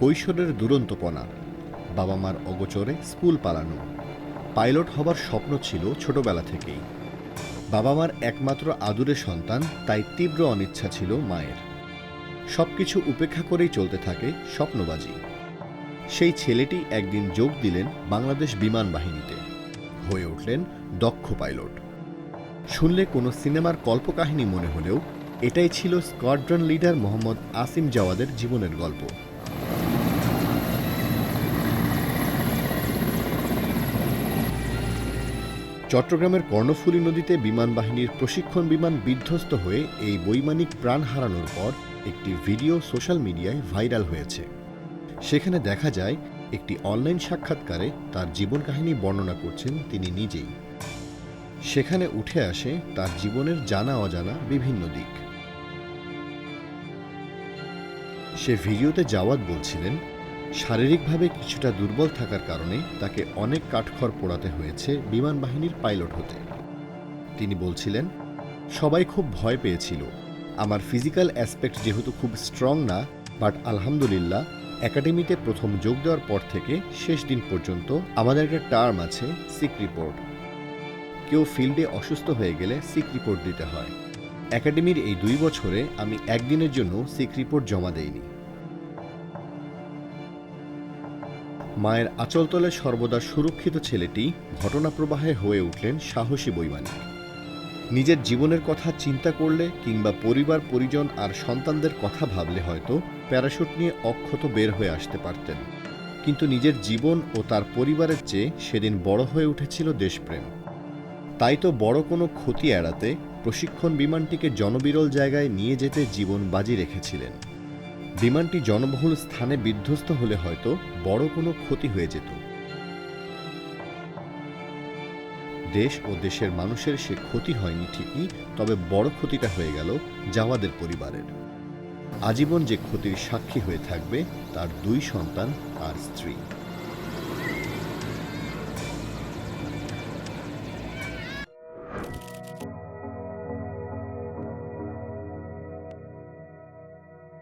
কৈশোরের দুরন্তপনা। বাবা মার অগোচরে স্কুল পালানো। পাইলট হবার স্বপ্ন ছিল ছোটবেলা থেকেই। বাবা মার একমাত্র আদুরে সন্তান, তাই তীব্র অনিচ্ছা ছিল মায়ের। সবকিছু উপেক্ষা করেই চলতে থাকে স্বপ্নবাজি। সেই ছেলেটি একদিন যোগ দিলেন বাংলাদেশ বিমান বাহিনীতে। হয়ে উঠলেন দক্ষ পাইলট। শুনলে কোনো সিনেমার কল্পকাহিনী মনে হলেও, এটাই ছিল স্কোয়াড্রন লিডার মোহাম্মদ আসিম জাওয়াদের জীবনের গল্প। চট্টগ্রামের কর্ণফুলী নদীতে বিমান বাহিনীর প্রশিক্ষণ বিমান বিধ্বস্ত হয়ে এই বৈমানিক প্রাণ হারানোর পর একটি ভিডিও সোশ্যাল মিডিয়ায় ভাইরাল হয়েছে। সেখানে দেখা যায়, একটি অনলাইন সাক্ষাৎকারে তার জীবন কাহিনী বর্ণনা করছেন তিনি নিজেই। সেখানে উঠে আসে তার জীবনের জানা অজানা বিভিন্ন দিক। সে ভিডিওতে জাওয়াদ বলছিলেন শারীরিকভাবে কিছুটা দুর্বল থাকার কারণে তাকে অনেক কাঠখড় পোড়াতে হয়েছে বিমান বাহিনীর পাইলট হতে। তিনি বলছিলেন, সবাই খুব ভয় পেয়েছিল। আমার ফিজিক্যাল অ্যাসপেক্ট যেহেতু খুব স্ট্রং না, বাট আলহামদুলিল্লাহ, একাডেমিতে প্রথম যোগ দেওয়ার পর থেকে শেষ দিন পর্যন্ত আমাদের একটা টার্ম আছে সিক রিপোর্ট কেউ ফিল্ডে অসুস্থ হয়ে গেলে সিক রিপোর্ট দিতে হয়। একাডেমির এই দুই বছরে আমি একদিনের জন্য সিক রিপোর্ট জমা দেইনি। মায়ের আচলতলে সর্বদা সুরক্ষিত ছেলেটি ঘটনাপ্রবাহে হয়ে উঠলেন সাহসী বৈমানিক। নিজের জীবনের কথা চিন্তা করলে কিংবা পরিবার, পরিজন আর সন্তানদের কথা ভাবলে হয়তো প্যারাশুট নিয়ে অক্ষত বের হয়ে আসতে পারতেন। কিন্তু নিজের জীবন ও তার পরিবারের চেয়ে সেদিন বড় হয়ে উঠেছিল দেশপ্রেম। তাই তো বড় কোনো ক্ষতি এড়াতে প্রশিক্ষণ বিমানটিকে জনবিরল জায়গায় নিয়ে যেতে জীবন বাজি রেখেছিলেন। বিমানটি জনবহুল স্থানে বিধ্বস্ত হলে হয়তো বড় কোনো ক্ষতি হয়ে যেত। দেশ ও দেশের মানুষের সে ক্ষতি হয়নি ঠিকই, তবে বড় ক্ষতিটা হয়ে গেল জাওয়াদের পরিবারের। আজীবন যে ক্ষতির সাক্ষী হয়ে থাকবে তার দুই সন্তান আর স্ত্রী।